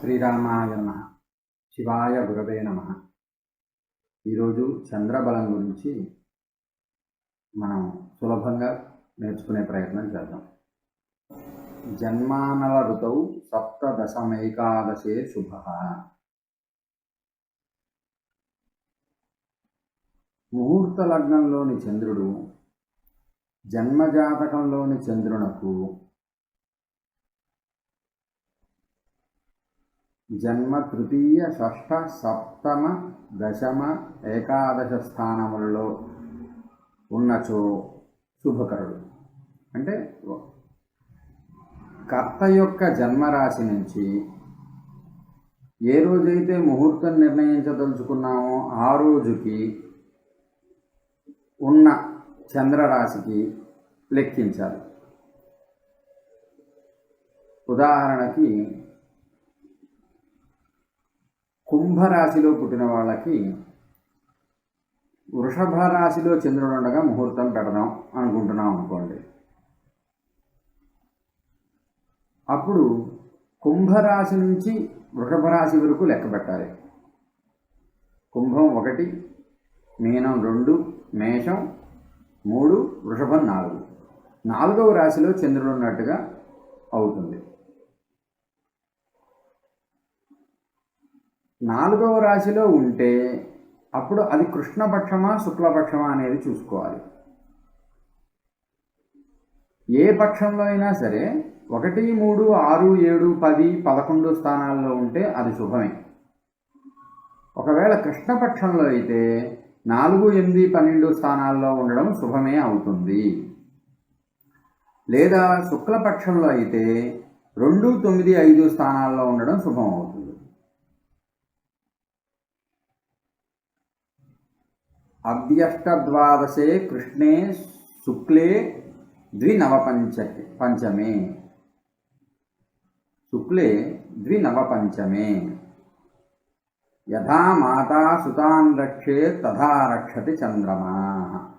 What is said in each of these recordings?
శ్రీరామాయ నమ. శివాయ గురవే నమ. ఈరోజు చంద్రబలం గురించి మనం సులభంగా నేర్చుకునే ప్రయత్నం చేద్దాం. జన్మానల ఋతవు సప్తదశమైకాదశే శుభ. ముహూర్త లగ్నంలోని చంద్రుడు జన్మజాతకంలోని చంద్రునకు జన్మ తృతీయ షష్ఠ సప్తమ దశమ ఏకాదశ స్థానములలో ఉన్నచో శుభకరుడు. అంటే కర్త యొక్క జన్మరాశి నుంచి ఏ రోజైతే ముహూర్తం నిర్ణయించదలుచుకున్నామో ఆ రోజుకి ఉన్న చంద్రరాశికి లెక్కించాలి. ఉదాహరణకి కుంభరాశిలో పుట్టిన వాళ్ళకి వృషభ రాశిలో చంద్రుడు ఉండగా ముహూర్తం పెడదాం అనుకుంటున్నాం అనుకోండి. అప్పుడు కుంభరాశి నుంచి వృషభ రాశి వరకు లెక్క పెట్టాలి. కుంభం ఒకటి మీనం రెండు మేషం మూడు వృషభం నాలుగు. నాలుగవ రాశిలో చంద్రుడు ఉన్నట్టుగా అవుతుంది. నాలుగవ రాశిలో ఉంటే అప్పుడు అది కృష్ణపక్షమా శుక్లపక్షమా అనేది చూసుకోవాలి. ఏ పక్షంలో అయినా సరే ఒకటి మూడు ఆరు ఏడు పది పదకొండు స్థానాల్లో ఉంటే అది శుభమే. ఒకవేళ కృష్ణపక్షంలో అయితే నాలుగు ఎనిమిది పన్నెండు స్థానాల్లో ఉండడం శుభమే అవుతుంది. లేదా శుక్లపక్షంలో అయితే రెండు తొమ్మిది ఐదు స్థానాల్లో ఉండడం శుభం అవుతుంది. అభ్యష్టద్వాదశే కృష్ణే శుక్లే ద్వినవపంచ పంచమే శుక్లే ద్వినవపంచమే. యథా మాతా సుతాన్ రక్షే తథా రక్షతి చంద్రమా.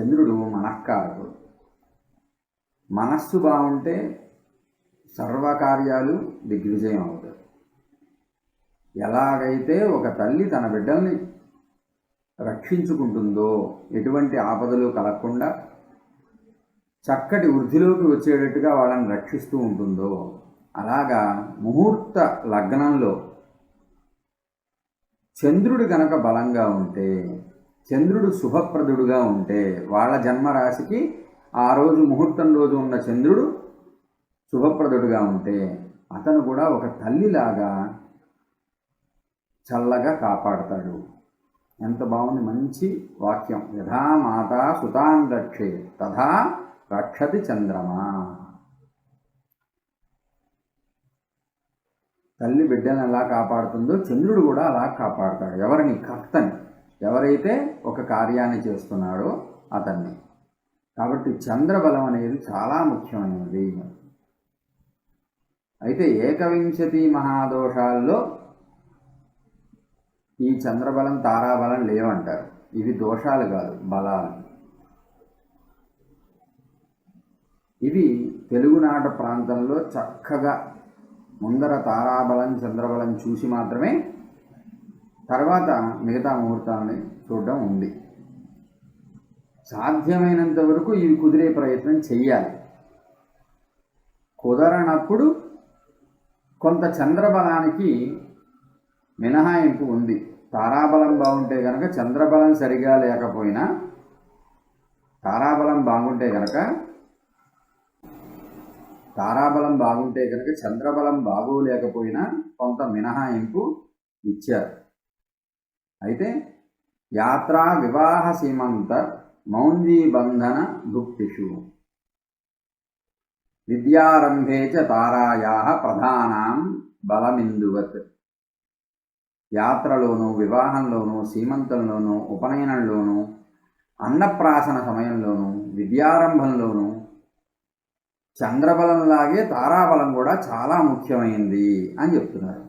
చంద్రుడు మనఃకారకుడు మనస్సు బాగుంటే సర్వకార్యాలు దిగ్విజయం అవుతాయి. ఎలాగైతే ఒక తల్లి తన బిడ్డల్ని రక్షించుకుంటుందో ఎటువంటి ఆపదలు కలగకుండా చక్కటి వృద్ధిలోకి వచ్చేటట్టుగా వాళ్ళని రక్షిస్తూ ఉంటుందో అలాగా ముహూర్త లగ్నంలో చంద్రుడు గనక బలంగా ఉంటే చంద్రుడు శుభప్రదుడుగా ఉంటే వాళ్ళ జన్మరాశికి ఆ రోజు ముహూర్తం రోజు ఉన్న చంద్రుడు శుభప్రదుడుగా ఉంటే అతను కూడా ఒక తల్లిలాగా చల్లగా కాపాడతాడు. ఎంత బాగుంది మంచి వాక్యం. యథా మాత సుతాన్ రక్షే తథా రక్షతి చంద్రమా. తల్లి బిడ్డను ఎలా కాపాడుతుందో చంద్రుడు కూడా అలా కాపాడతాడు. ఎవరిని? కర్తని. ఎవరైతే ఒక కార్యాన్ని చేస్తున్నాడో అతన్ని. కాబట్టి చంద్రబలం అనేది చాలా ముఖ్యమైనది. అయితే ఏకవింశతి మహాదోషాల్లో ఈ చంద్రబలం తారాబలం లేవంటారు. ఇవి దోషాలు కాదు బలాలు. ఇవి తెలుగునాట ప్రాంతంలో చక్కగా ముందర తారాబలం చంద్రబలం చూసి మాత్రమే తర్వాత మిగతా ముహూర్తాలని చూడడం ఉంది. సాధ్యమైనంత వరకు ఇవి కుదిరే ప్రయత్నం చెయ్యాలి. కుదరనప్పుడు కొంత చంద్రబలానికి మినహాయింపు ఉంది. తారాబలం బాగుంటే కనుక చంద్రబలం సరిగా లేకపోయినా తారాబలం బాగుంటే కనుక తారాబలం బాగుంటే కనుక చంద్రబలం బాగోలేకపోయినా కొంత మినహాయింపు ఇచ్చారు. అయితే యాత్రా వివాహ సీమంత మౌంజీబంధన భుక్తిషు విద్యారంభే చ తారాయా ప్రధానాం బలమిందువత్. యాత్రలోనూ వివాహంలోనూ సీమంతంలోనూ ఉపనయనంలోనూ అన్నప్రాసన సమయంలోనూ విద్యారంభంలోనూ చంద్రబలంలాగే తారాబలం కూడా చాలా ముఖ్యమైంది అని చెప్తున్నారు.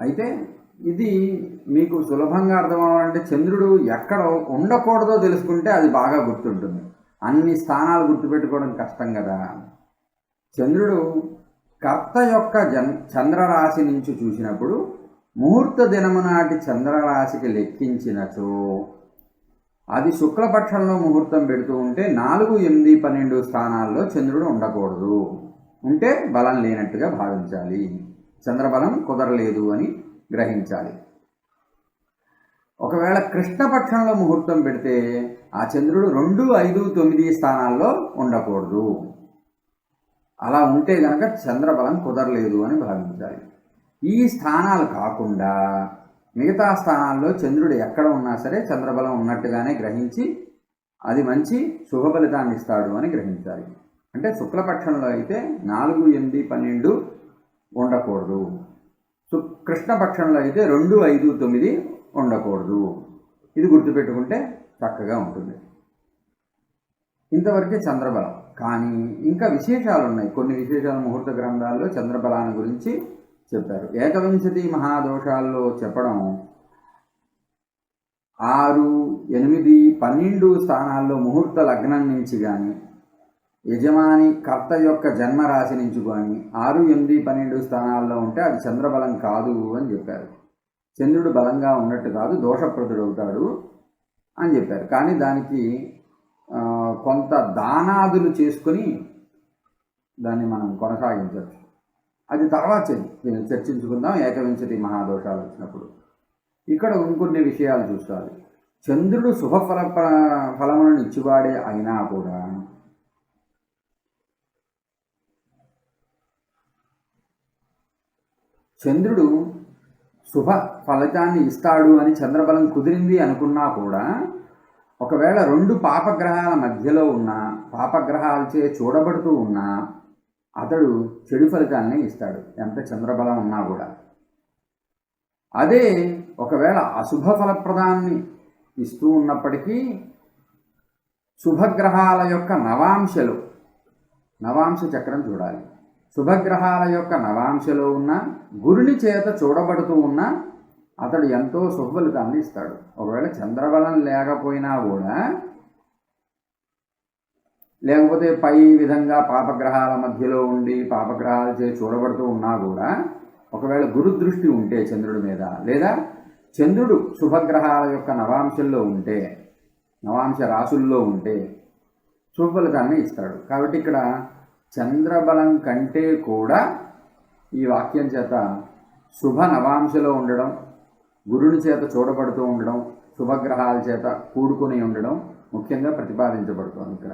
అయితే ఇది మీకు సులభంగా అర్థం చంద్రుడు ఎక్కడ ఉండకూడదో తెలుసుకుంటే అది బాగా గుర్తుంటుంది. అన్ని స్థానాలు గుర్తుపెట్టుకోవడం కష్టం కదా. చంద్రుడు కర్త యొక్క జన్ చంద్రరాశి నుంచి చూసినప్పుడు ముహూర్త దినము నాటి చంద్రరాశికి లెక్కించినచో అది శుక్లపక్షంలో ముహూర్తం పెడుతూ ఉంటే నాలుగు ఎనిమిది పన్నెండు స్థానాల్లో చంద్రుడు ఉండకూడదు. ఉంటే బలం లేనట్టుగా భావించాలి. చంద్రబలం కుదరలేదు అని గ్రహించాలి. ఒకవేళ కృష్ణపక్షంలో ముహూర్తం పెడితే ఆ చంద్రుడు రెండు ఐదు తొమ్మిది స్థానాల్లో ఉండకూడదు. అలా ఉంటే కనుక చంద్రబలం కుదరలేదు అని భావించాలి. ఈ స్థానాలు కాకుండా మిగతా స్థానాల్లో చంద్రుడు ఎక్కడ ఉన్నా సరే చంద్రబలం ఉన్నట్టుగానే గ్రహించి అది మంచి శుభ ఫలితాన్ని ఇస్తాడు అని గ్రహించాలి. అంటే శుక్లపక్షంలో అయితే నాలుగు ఎనిమిది పన్నెండు ఉండకూడదు. కృష్ణపక్షంలో అయితే రెండు ఐదు తొమ్మిది ఉండకూడదు. ఇది గుర్తుపెట్టుకుంటే చక్కగా ఉంటుంది. ఇంతవరకే చంద్రబలం. కానీ ఇంకా విశేషాలు ఉన్నాయి. కొన్ని విశేషాలు ముహూర్త గ్రంథాల్లో చంద్రబలాన్ని గురించి చెప్పారు. ఏకవింశతి మహాదోషాల్లో చెప్పడం ఆరు ఎనిమిది పన్నెండు స్థానాల్లో ముహూర్త లగ్నం నుంచి కానీ యజమాని కర్త యొక్క జన్మరాశి నుంచి కానీ ఆరు ఎనిమిది పన్నెండు స్థానాల్లో ఉంటే అది చంద్రబలం కాదు అని చెప్పారు. చంద్రుడు బలంగా ఉన్నట్టు కాదు దోషప్రదుడు అవుతాడు అని చెప్పారు. కానీ దానికి కొంత దానాదులు చేసుకొని దాన్ని మనం కొనసాగించవచ్చు. అది తర్వాత దీన్ని చర్చించుకుందాం. ఏకవింశతి మహాదోషాలు వచ్చినప్పుడు. ఇక్కడ ఇంకొన్ని విషయాలు చూసుకోవాలి చంద్రుడు శుభఫల ఫలములను ఇచ్చివాడే అయినా కూడా చంద్రుడు శుభ ఫలితాన్ని ఇస్తాడు అని చంద్రబలం కుదిరింది అనుకున్నా కూడా ఒకవేళ రెండు పాపగ్రహాల మధ్యలో ఉన్న పాపగ్రహాలచే చూడబడుతూ ఉన్నా అతడు చెడు ఫలితాలని ఇస్తాడు. ఎంత చంద్రబలం ఉన్నా కూడా. అదే ఒకవేళ అశుభ ఫలప్రదాన్ని ఇస్తూ ఉన్నప్పటికీ శుభగ్రహాల యొక్క నవాంశలు నవాంశ చక్రం చూడాలి. శుభగ్రహాల యొక్క నవాంశలో ఉన్న గురుని చేత చూడబడుతూ ఉన్న అతడు ఎంతో సుఫలితాన్ని ఇస్తాడు ఒకవేళ చంద్రబలం లేకపోయినా కూడా లేకపోతే పై విధంగా పాపగ్రహాల మధ్యలో ఉండి పాపగ్రహాల చే చూడబడుతూ ఉన్నా కూడా ఒకవేళ గురుదృష్టి ఉంటే చంద్రుడి మీద లేదా చంద్రుడు శుభగ్రహాల యొక్క నవాంశంలో ఉంటే నవాంశ రాసుల్లో ఉంటే శుభఫలితాన్ని ఇస్తాడు. కాబట్టి ఇక్కడ చంద్రబలం కంటే కూడా ఈ వాక్యం చేత శుభ నవాంశలో ఉండడం గురుని చేత చూడబడుతూ ఉండడం శుభగ్రహాల చేత కూడుకుని ఉండడం ముఖ్యంగా ప్రతిపాదించబడుతోంది ఇక్కడ.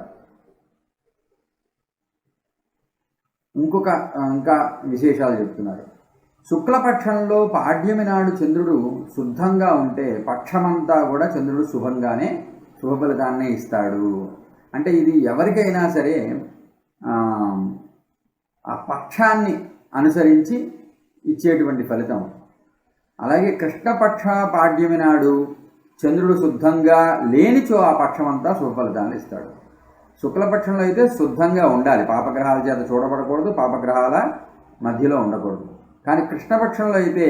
ఇంకొక ఇంకా విశేషాలు చెప్తున్నారు. శుక్లపక్షంలో పాడ్యమి నాడు చంద్రుడు శుద్ధంగా ఉంటే పక్షమంతా కూడా చంద్రుడు శుభంగానే శుభఫలికాన్ని ఇస్తాడు. అంటే ఇది ఎవరికైనా సరే ఆ పక్షాన్ని అనుసరించి ఇచ్చేటువంటి ఫలితం. అలాగే కృష్ణపక్ష పాడ్యమి నాడు చంద్రుడు శుద్ధంగా లేనిచో ఆ పక్షమంతా అంతా శుభఫలితాన్ని ఇస్తాడు. శుక్లపక్షంలో అయితే శుద్ధంగా ఉండాలి. పాపగ్రహాల చేత చూడబడకూడదు పాపగ్రహాల మధ్యలో ఉండకూడదు. కానీ కృష్ణపక్షంలో అయితే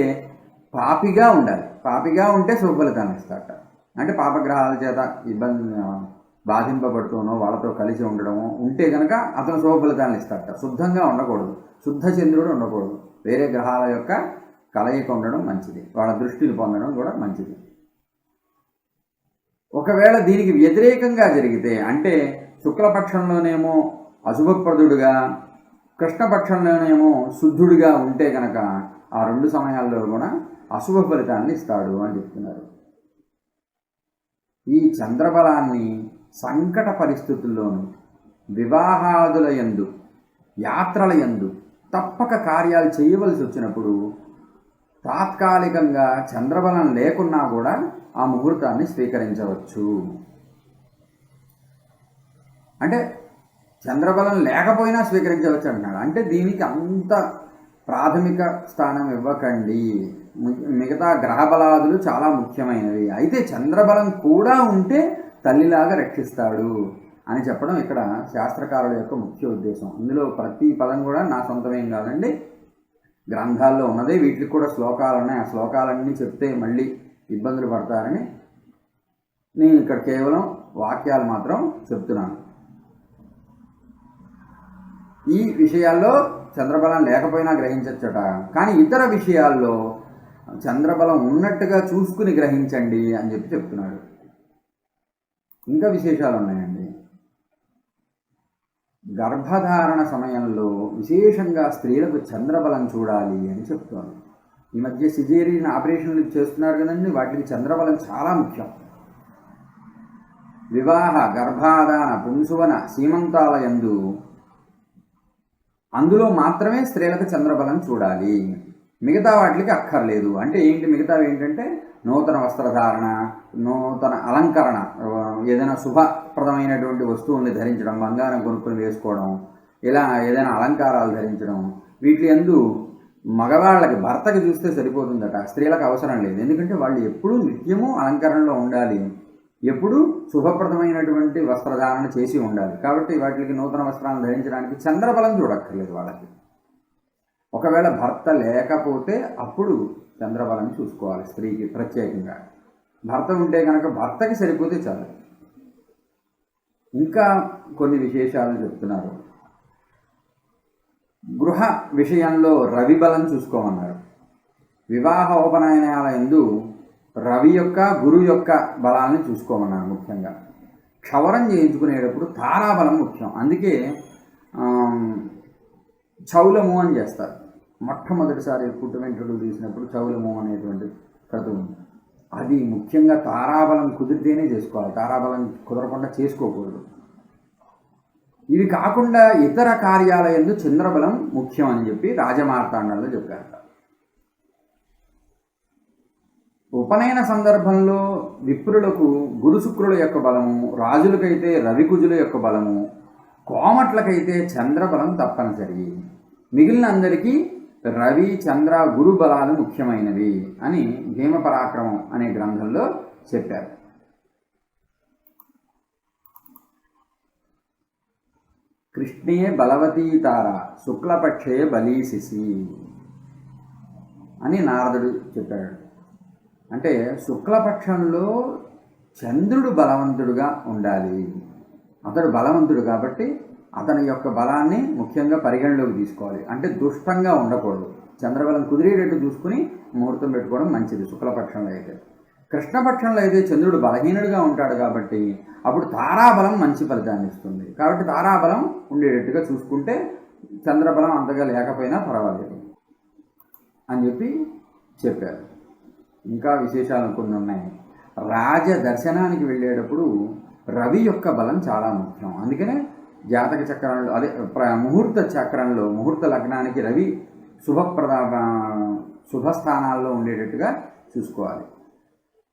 పాపిగా ఉండాలి. పాపిగా ఉంటే శుభఫలితాన్ని ఇస్తాడట. అంటే పాపగ్రహాల చేత ఇబ్బంది ఆ, బాధింపబడుతూనో వాళ్ళతో కలిసి ఉండడమో ఉంటే కనుక అతను శుభఫలితాన్ని ఇస్తాడట. శుద్ధంగా ఉండకూడదు. శుద్ధ చంద్రుడు ఉండకూడదు. వేరే గ్రహాల యొక్క కలయిక ఉండడం మంచిది. వాళ్ళ దృష్టిని పొందడం కూడా మంచిది. ఒకవేళ దీనికి వ్యతిరేకంగా జరిగితే అంటే శుక్లపక్షంలోనేమో అశుభప్రదుడుగా కృష్ణపక్షంలోనేమో శుద్ధుడిగా ఉంటే కనుక ఆ రెండు సమయాల్లో కూడా అశుభ ఫలితాన్ని ఇస్తాడు అని చెప్తున్నారు. ఈ చంద్రబలాన్ని సంకట పరిస్థితుల్లోనూ వివాహాదుల యందు యాత్రల యందు తప్పక కార్యాలు చేయవలసి వచ్చినప్పుడు తాత్కాలికంగా చంద్రబలం లేకున్నా కూడా ఆ ముహూర్తాన్ని స్వీకరించవచ్చు. అంటే చంద్రబలం లేకపోయినా స్వీకరించవచ్చు అంటున్నాడు. అంటే దీనికి అంత ప్రాథమిక స్థానం ఇవ్వకండి. మిగతా గ్రహబలాదులు చాలా ముఖ్యమైనవి. అయితే చంద్రబలం కూడా ఉంటే తల్లిలాగా రక్షిస్తాడు అని చెప్పడం ఇక్కడ శాస్త్రకారుల యొక్క ముఖ్య ఉద్దేశం. ఇందులో ప్రతి పదం కూడా నా సొంతమేం కాదండి. గ్రంథాల్లో ఉన్నదే వీటికి కూడా శ్లోకాలు ఉన్నాయి. ఆ శ్లోకాలన్నీ చెప్తే మళ్ళీ ఇబ్బందులు పడతారని నేను ఇక్కడ కేవలం వాక్యాలు మాత్రం చెప్తున్నాను. ఈ విషయాల్లో చంద్రబలం లేకపోయినా గ్రహించచ్చట. కానీ ఇతర విషయాల్లో చంద్రబలం ఉన్నట్టుగా చూసుకుని గ్రహించండి అని చెప్పి చెప్తున్నాడు. ఇంకా విశేషాలు ఉన్నాయి? గర్భధారణ సమయంలో విశేషంగా స్త్రీలకు చంద్రబలం చూడాలి అని చెప్తోంది. ఈ మధ్య సిజేరియన్ ఆపరేషన్లు చేస్తున్నారు కదండి వాటికి చంద్రబలం చాలా ముఖ్యం. వివాహ గర్భాధాన పుంసువన సీమంతాల యందు అందులో మాత్రమే స్త్రీలకు చంద్రబలం చూడాలి. మిగతా వాటికి అక్కర్లేదు. అంటే ఏంటి మిగతావి ఏంటంటే నూతన వస్త్రధారణ నూతన అలంకరణ ఏదైనా శుభప్రదమైనటువంటి వస్తువుల్ని ధరించడం బంగారం కొనుక్కొని వేసుకోవడం ఇలా ఏదైనా అలంకారాలు ధరించడం వీటి ఎందు మగవాళ్ళకి భర్తకి చూస్తే సరిపోతుందట. స్త్రీలకు అవసరం లేదు. ఎందుకంటే వాళ్ళు ఎప్పుడూ నిత్యము అలంకరణలో ఉండాలి. ఎప్పుడు శుభప్రదమైనటువంటి వస్త్రధారణ చేసి ఉండాలి. కాబట్టి వాటికి నూతన వస్త్రాలను ధరించడానికి చంద్రబలం చూడక్కర్లేదు వాళ్ళకి. ఒకవేళ భర్త లేకపోతే అప్పుడు చంద్రబలం చూసుకోవాలి స్త్రీకి ప్రత్యేకంగా. భర్త ఉంటే కనుక భర్తకి సరిపోతే చాలు. ఇంకా కొన్ని విశేషాలు చెప్తున్నారు. గృహ విషయంలో రవి బలం చూసుకోమన్నారు. వివాహ ఉపనయనాల ఎందు రవి యొక్క గురు యొక్క బలాన్ని చూసుకోమన్నారు ముఖ్యంగా. క్షవరం చేయించుకునేటప్పుడు తారాబలం ముఖ్యం. అందుకే చౌలము అని చేస్తారు. మొట్టమొదటిసారి పుట్టు వెంట్రుకలు తీసినప్పుడు చౌలము అనేటువంటి కథ ఉంది. అది ముఖ్యంగా తారాబలం కుదిరితేనే చేసుకోవాలి. తారాబలం కుదరకుండా చేసుకోకూడదు. ఇవి కాకుండా ఇతర కార్యాలయంలో చంద్రబలం ముఖ్యం అని చెప్పి రాజమార్తాండంలో చెప్పారు ఉపనయన సందర్భంలో విప్రులకు గురు శుక్రుల యొక్క బలము రాజులకైతే రవికుజుల యొక్క బలము కోమట్లకైతే చంద్రబలం తప్పనిసరి. మిగిలిన అందరికీ రవి చంద్ర గురు బలాలు ముఖ్యమైనవి అని భీమపరాక్రమం అనే గ్రంథంలో చెప్పారు. కృష్ణే బలవతీతార శుక్లపక్షే బలీసిసి అని నారదుడు చెప్పాడు. అంటే శుక్లపక్షంలో చంద్రుడు బలవంతుడుగా ఉండాలి. అతడు బలవంతుడు కాబట్టి అతని యొక్క బలాన్ని ముఖ్యంగా పరిగణలోకి తీసుకోవాలి. అంటే దుష్టంగా ఉండకూడదు. చంద్రబలం కుదిరేటట్టు చూసుకుని ముహూర్తం పెట్టుకోవడం మంచిది శుక్లపక్షంలో అయితే. కృష్ణపక్షంలో అయితే చంద్రుడు బలహీనుడిగా ఉంటాడు కాబట్టి అప్పుడు తారాబలం మంచి ఫలితాన్ని ఇస్తుంది. కాబట్టి తారాబలం ఉండేటట్టుగా చూసుకుంటే చంద్రబలం అంతగా లేకపోయినా పర్వాలేదు అని చెప్పి చెప్పారు. ఇంకా విశేషాలు కొన్ని ఉన్నాయి. రాజ దర్శనానికి వెళ్ళేటప్పుడు రవి యొక్క బలం చాలా ముఖ్యం. అందుకనే జాతక చక్రంలో అదే ప్ర- ముహూర్త చక్రంలో ముహూర్త లగ్నానికి రవి శుభప్రద శుభస్థానాల్లో ఉండేటట్టుగా చూసుకోవాలి.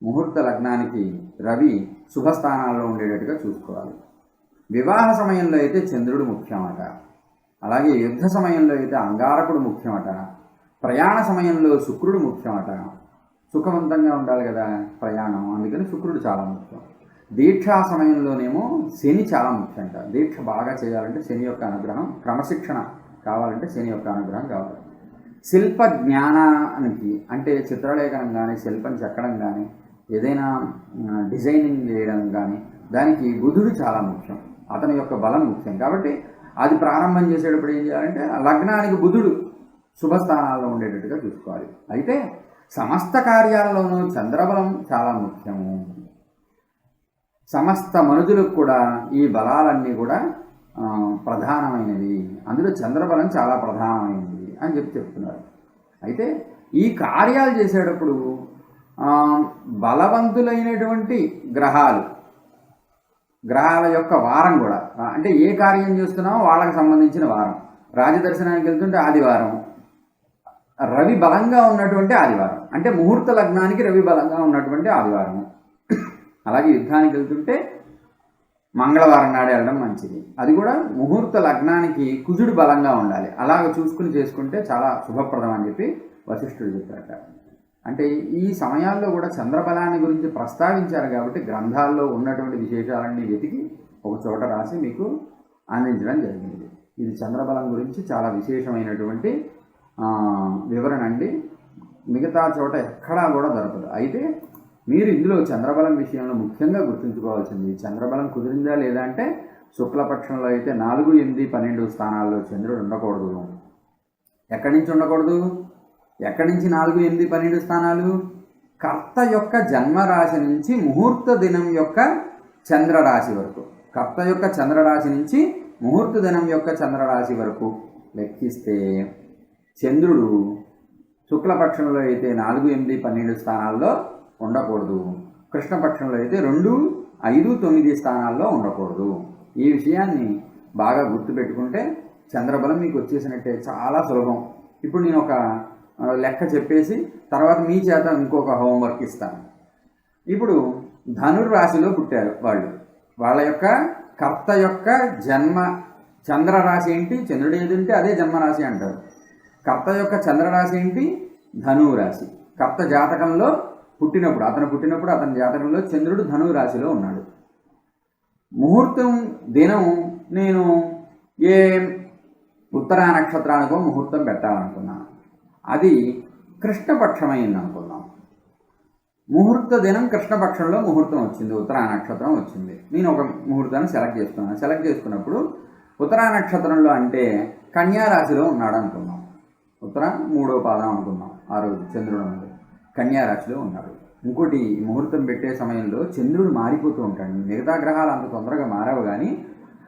ముహూర్త లగ్నానికి రవి శుభస్థానాల్లో ఉండేటట్టుగా చూసుకోవాలి. వివాహ సమయంలో అయితే చంద్రుడు ముఖ్యమట. అలాగే యుద్ధ సమయంలో అయితే అంగారకుడు ముఖ్యమట. ప్రయాణ సమయంలో శుక్రుడు ముఖ్యమట. సుఖవంతంగా ఉండాలి కదా ప్రయాణం. అందుకని శుక్రుడు చాలా ముఖ్యం. దీక్షా సమయంలోనేమో శని చాలా ముఖ్యంట. దీక్ష బాగా చేయాలంటే శని యొక్క అనుగ్రహం క్రమశిక్షణ కావాలంటే శని యొక్క అనుగ్రహం కావాలి. శిల్ప జ్ఞానానికి అంటే చిత్రలేఖనం కానీ శిల్పం చెక్కడం కానీ ఏదైనా డిజైనింగ్ చేయడం కానీ దానికి బుధుడు చాలా ముఖ్యం. అతని యొక్క బలం ముఖ్యం. కాబట్టి అది ప్రారంభం చేసేటప్పుడు ఏం చేయాలంటే ఆ లగ్నానికి బుధుడు శుభస్థానాల్లో ఉండేటట్టుగా చూసుకోవాలి. అయితే సమస్త కార్యాల్లోనూ చంద్రబలం చాలా ముఖ్యము. సమస్త మనుషులకు కూడా ఈ బలాలన్నీ కూడా ప్రధానమైనవి. అందులో చంద్రబలం చాలా ప్రధానమైనది అని చెప్పి చెప్తున్నారు. అయితే ఈ కార్యాలు చేసేటప్పుడు బలవంతులైనటువంటి గ్రహాలు గ్రహాల యొక్క వారం కూడా అంటే ఏ కార్యం చేస్తున్నామో వాళ్ళకి సంబంధించిన వారం. రాజదర్శనానికి వెళ్తుంటే ఆదివారం రవి బలంగా ఉన్నటువంటి ఆదివారం. అంటే ముహూర్త లగ్నానికి రవి బలంగా ఉన్నటువంటి ఆదివారం. అలాగే యుద్ధానికి వెళ్తుంటే మంగళవారం నాడు వెళ్ళడం మంచిది. అది కూడా ముహూర్త లగ్నానికి కుజుడు బలంగా ఉండాలి. అలాగ చూసుకుని చేసుకుంటే చాలా శుభప్రదం అని చెప్పి వశిష్ఠుడు చెప్పారట. అంటే ఈ సమయాల్లో కూడా చంద్రబలాన్ని గురించి ప్రస్తావించారు కాబట్టి గ్రంథాల్లో ఉన్నటువంటి విశేషాలన్నీ వెతికి ఒక చోట రాసి మీకు అందించడం జరిగింది. ఇది చంద్రబలం గురించి చాలా విశేషమైనటువంటి వివరణ అండి. మిగతా చోట ఎక్కడా కూడా దొరకదు. అయితే మీరు ఇందులో చంద్రబలం విషయంలో ముఖ్యంగా గుర్తుంచుకోవాల్సింది చంద్రబలం కుదిరిందా లేదా అంటే శుక్లపక్షంలో అయితే నాలుగు ఎనిమిది పన్నెండు స్థానాల్లో చంద్రుడు ఉండకూడదు. ఎక్కడి నుంచి ఉండకూడదు? ఎక్కడి నుంచి నాలుగు ఎనిమిది పన్నెండు స్థానాలు? కర్త యొక్క జన్మరాశి నుంచి ముహూర్త దినం యొక్క చంద్రరాశి వరకు. కర్త యొక్క చంద్రరాశి నుంచి ముహూర్త దినం యొక్క చంద్రరాశి వరకు లెక్కిస్తే చంద్రుడు శుక్లపక్షంలో అయితే నాలుగు ఎనిమిది పన్నెండు స్థానాల్లో ఉండకూడదు. కృష్ణపక్షంలో అయితే రెండు ఐదు తొమ్మిది స్థానాల్లో ఉండకూడదు. ఈ విషయాన్ని బాగా గుర్తుపెట్టుకుంటే చంద్రబలం మీకు వచ్చేసినట్టే చాలా సులభం. ఇప్పుడు నేను ఒక లెక్క చెప్పేసి తర్వాత మీ చేత ఇంకొక హోంవర్క్ ఇస్తాను. ఇప్పుడు ధనుర్రాశిలో పుట్టారు వాళ్ళు. వాళ్ళ యొక్క కర్త యొక్క జన్మ చంద్రరాశి ఏంటి? చంద్రుడు ఏది ఉంటే అదే జన్మరాశి అంటారు. కర్త యొక్క చంద్రరాశి ఏంటి? ధనువు రాశి. కర్త జాతకంలో పుట్టినప్పుడు అతను పుట్టినప్పుడు అతని జాతకంలో చంద్రుడు ధనువు రాశిలో ఉన్నాడు. ముహూర్తం దినం నేను ఏ ఉత్తరా నక్షత్రానికో ముహూర్తం పెట్టాలనుకున్నాను అది కృష్ణపక్షమైంది అనుకుందాం. ముహూర్త దినం కృష్ణపక్షంలో ముహూర్తం వచ్చింది ఉత్తరా నక్షత్రం వచ్చింది. నేను ఒక ముహూర్తాన్ని సెలెక్ట్ చేసుకున్నాను. సెలెక్ట్ చేసుకున్నప్పుడు ఉత్తరా నక్షత్రంలో అంటే కన్యా రాశిలో ఉన్నాడు అనుకుందాం. ఉత్తర మూడో పాదం అనుకుందాం ఆ రోజు చంద్రుడు కన్యారాశిలో ఉన్నాడు ఇంకోటి ముహూర్తం పెట్టే సమయంలో చంద్రుడు మారిపోతూ ఉంటాడు. మిగతా గ్రహాలు అంత తొందరగా మారవు కానీ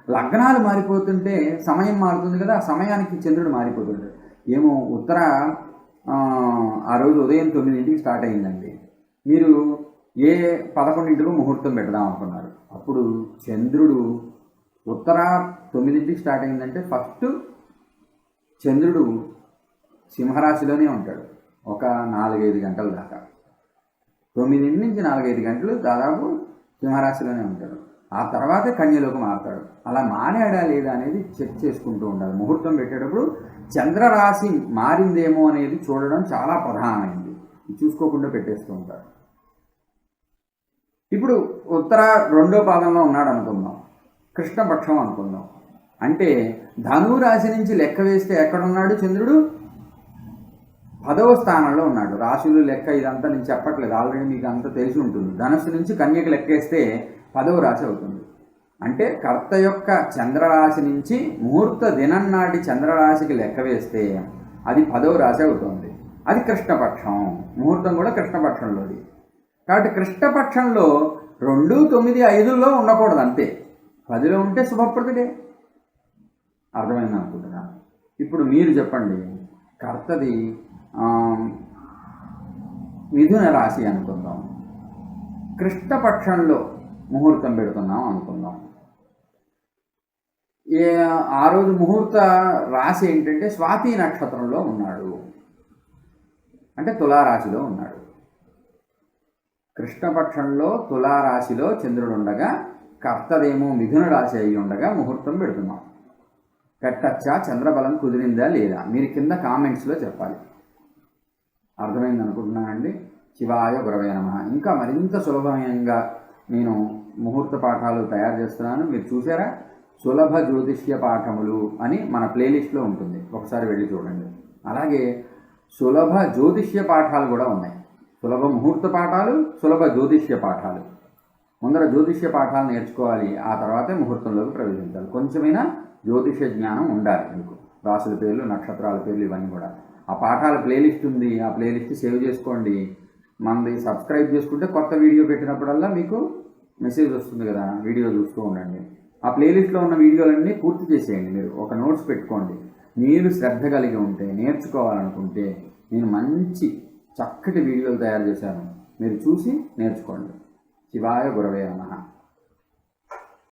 లగ్నాలు మారిపోతుంటే సమయం మారుతుంది కదా ఆ సమయానికి చంద్రుడు మారిపోతుంటాడు. ఏమో ఉత్తర ఆ, రోజు ఉదయం తొమ్మిదింటికి స్టార్ట్ అయిందండి మీరు ఏ పదకొండింటికి ముహూర్తం పెడదాం అనుకున్నారు? అప్పుడు చంద్రుడు ఉత్తర తొమ్మిదింటికి స్టార్ట్ అయిందంటే ఫస్ట్ చంద్రుడు సింహరాశిలోనే ఉంటాడు. ఒక నాలుగైదు గంటల దాకా. తొమ్మిదింటి నుంచి నాలుగైదు గంటలు దాదాపు సింహరాశిలోనే ఉంటాడు. ఆ తర్వాతే కన్యలోకి మారుతాడు. అలా మారాడా లేదా అనేది చెక్ చేసుకుంటూ ఉండాలి. ముహూర్తం పెట్టేటప్పుడు చంద్రరాశి మారిందేమో అనేది చూడడం చాలా ప్రధానమైంది. చూసుకోకుండా పెట్టేస్తూ ఉంటారు ఇప్పుడు ఉత్తర రెండో పాదంలో ఉన్నాడు అనుకుందాం. కృష్ణపక్షం అనుకుందాం. అంటే ధనురాశి రాశి నుంచి లెక్క వేస్తే ఎక్కడున్నాడు చంద్రుడు? పదవ స్థానంలో ఉన్నాడు. రాశులు లెక్క ఇదంతా నేను చెప్పట్లేదు. ఆల్రెడీ మీకు అంతా తెలిసి ఉంటుంది. ధనస్సు నుంచి కన్యకు లెక్కేస్తే పదవ రాశి అవుతుంది. అంటే కర్త యొక్క చంద్రరాశి నుంచి ముహూర్త దినం నాటి చంద్రరాశికి లెక్క వేస్తే అది పదవ రాశి అవుతుంది. అది కృష్ణపక్షం. ముహూర్తం కూడా కృష్ణపక్షంలోది. కాబట్టి కృష్ణపక్షంలో రెండు తొమ్మిది ఐదులో ఉండకూడదు అంతే. పదిలో ఉంటే శుభప్రదుడే. అర్థమైంది అనుకుంటున్నా? ఇప్పుడు మీరు చెప్పండి కర్తది మిథున రాశి అనుకుందాం. కృష్ణపక్షంలో ముహూర్తం పెడుతున్నాం అనుకుందాం. ఏ ఆ రోజు ముహూర్త రాశి ఏంటంటే స్వాతి నక్షత్రంలో ఉన్నాడు. అంటే తులారాశిలో ఉన్నాడు. కృష్ణపక్షంలో తులారాశిలో చంద్రుడు ఉండగా కర్తదేమో మిథున రాశి అయి ఉండగా ముహూర్తం పెడుతున్నాం. పెట్టచ్చా చంద్రబలం కుదిరిందా లేదా? మీరు కింద కామెంట్స్లో చెప్పాలి. అర్థమైంది అనుకుంటున్నానండి? శివాయ గురవే నమ. ఇంకా మరింత సులభమయంగా నేను ముహూర్త పాఠాలు తయారు చేస్తున్నాను. మీరు చూసారా? సులభ జ్యోతిష్య పాఠములు అని మన ప్లేలిస్ట్లో ఉంటుంది. ఒకసారి వెళ్ళి చూడండి. అలాగే సులభ జ్యోతిష్య పాఠాలు కూడా ఉన్నాయి. సులభ ముహూర్త పాఠాలు సులభ జ్యోతిష్య పాఠాలు. ముందర జ్యోతిష్య పాఠాలు నేర్చుకోవాలి. ఆ తర్వాతే ముహూర్తంలోకి ప్రవేశించాలి. కొంచెమైనా జ్యోతిష్య జ్ఞానం ఉండాలి. మీకు రాసుల పేర్లు నక్షత్రాల పేర్లు ఇవన్నీ కూడా. ఆ పాఠాల ప్లేలిస్ట్ ఉంది ఆ ప్లేలిస్ట్ సేవ్ చేసుకోండి. మనది సబ్స్క్రైబ్ చేసుకుంటే కొత్త వీడియో పెట్టినప్పుడల్లా మీకు మెసేజ్ వస్తుంది కదా వీడియో చూస్తూ ఉండండి. ఆ ప్లేలిస్ట్లో ఉన్న వీడియోలన్నీ పూర్తి చేసేయండి మీరు ఒక నోట్స్ పెట్టుకోండి. మీరు శ్రద్ధ కలిగి ఉంటే నేర్చుకోవాలనుకుంటే నేను మంచి చక్కటి వీడియోలు తయారు చేశాను. మీరు చూసి నేర్చుకోండి. శివాయ గురవే నమః.